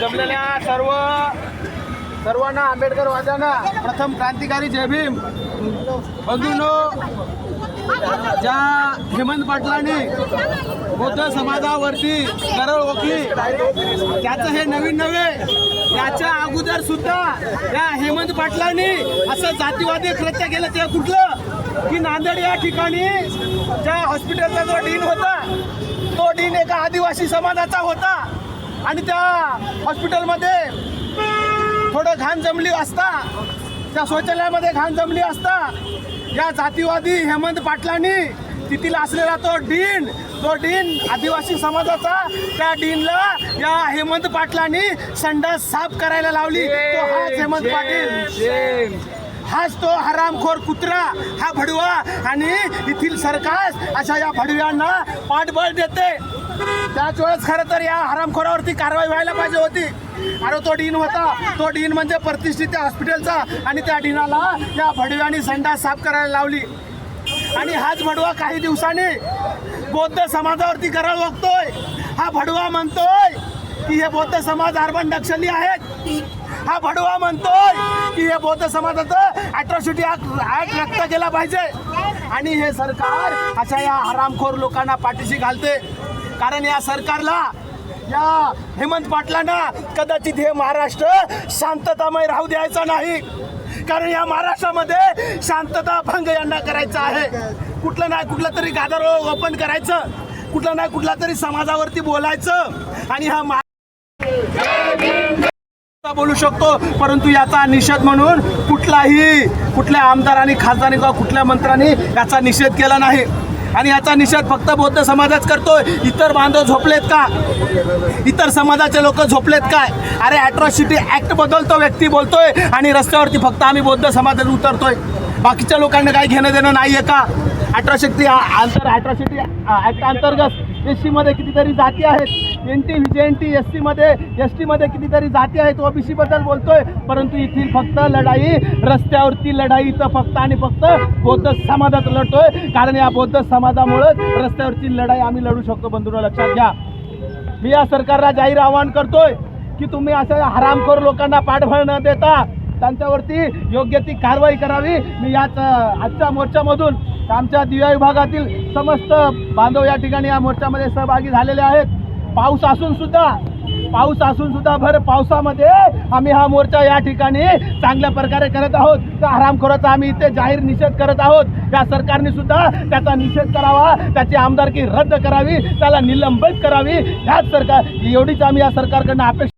जमलेल्या सर्व सर्वांना आंबेडकर वाद्यांना प्रथम क्रांतिकारी जय भीम. बंधूंनो ज्या हेमंत पाटलांनी बौद्ध समाजावरती गरळ ओकली त्याचं हे नवीन नव्हे त्याच्या अगोदर सुद्धा या हेमंत पाटलांनी असं जातीवादी कृत्य केलं ते कुठलं? की नांदेड या ठिकाणी ज्या हॉस्पिटलचा जो डीन होता तो डीन एका आदिवासी समाजाचा होता. आणि त्या हॉस्पिटलमध्ये थोडं घाण जमली असता त्या शौचालयामध्ये घाण जमली असता या जातीवादी हेमंत पाटलांनी तिथील असलेला तो डीन तो डीन आदिवासी समाजाचा त्या डीनला या हेमंत पाटलांनी संडास साफ करायला लावली. तो हाच हेमंत पाटील. हाच तो हरामखोर कुत्रा हा भडवा आणि येथील सरकार अशा या भडव्यांना पाठबळ देते. त्याच वेळेस खरं तर या हरामखोरावरती कारवाई व्हायला पाहिजे होती. अरे तो डीन होता. तो डीन म्हणजे प्रतिष्ठित त्या हॉस्पिटलचा आणि त्या डीनाला या भडव्यानी संडास साफ करायला लावली. आणि हाच भडवा काही दिवसांनी बौद्ध समाजावरती करायला बघतोय हा भडवा म्हणतोय की हे बौद्ध समाज अर्बन नक्षली आहेत. हा भडवा म्हणतोय की हे बौद्ध समाजाचं अॅट्रॉसिटी ऍक्ट रक्त केला पाहिजे. आणि हे सरकार अशा या आरामखोर लोकांना पाठीशी घालते. कारण या सरकारला या हेमंत पाटलांना कदाचित हे महाराष्ट्र शांततामय राहू द्यायचा नाही. कारण या महाराष्ट्रामध्ये शांतता भंग यांना करायचा आहे. कुठलं नाही कुठलं तरी गादर ओपन करायचं. कुठलं नाही कुठला तरी समाजावरती बोलायचं. आणि हा बोलू शकतो परंतु याचा निषेध म्हणून कुठलाही कुठल्या आमदारांनी खासदारांनी किंवा कुठल्या मंत्र्यांनी याचा निषेध केला नाही. आणि याचा निषेध फक्त बौद्ध समाजाच करतोय. इतर बांधव झोपलेत का? इतर समाजाचे लोक झोपलेत काय? अरे ॲट्रॉसिटी ॲक्ट बदलतो व्यक्ती बोलतोय आणि रस्त्यावरती फक्त आम्ही बौद्ध समाजात उतरतोय. बाकीच्या लोकांना काही घेणं देणं नाहीये का? ॲट्रॉसिटी आंतर ॲट्रॉसिटी ॲक्ट अंतर्गत एस सीमध्ये कितीतरी जाती आहेत. N T V N T S सीमध्ये एस टीमध्ये कितीतरी जाती आहेत. ओबीसीबद्दल बोलतोय. परंतु येथील फक्त लढाई रस्त्यावरती लढाई इथं फक्त आणि फक्त बौद्ध समाजात लढतोय. कारण या बौद्ध समाजामुळेच रस्त्यावरची लढाई आम्ही लढू शकतो. बंधूंना लक्षात घ्या. मी या सरकारला जाहीर आवाहन करतोय की तुम्ही असं हरामखोर लोकांना पाठबळ न देता त्यांच्यावरती योग्य ती कारवाई करावी. मी याच आजच्या मोर्चामधून आमच्या दिव्या विभागातील समस्त बांधव या ठिकाणी या मोर्चामध्ये सहभागी झालेले आहेत. पाऊस असून सुद्धा पाऊस असून सुद्धा भर पावसामध्ये आम्ही हा मोर्चा या ठिकाणी चांगल्या प्रकारे करत आहोत. त्या हरामखोराचा आम्ही इथे जाहीर निषेध करत आहोत. या सरकारने सुद्धा त्याचा निषेध करावा त्याची आमदारकी रद्द करावी त्याला निलंबित करावी. ह्याच सरकार एवढीच आम्ही या सरकारकडनं अपेक्षा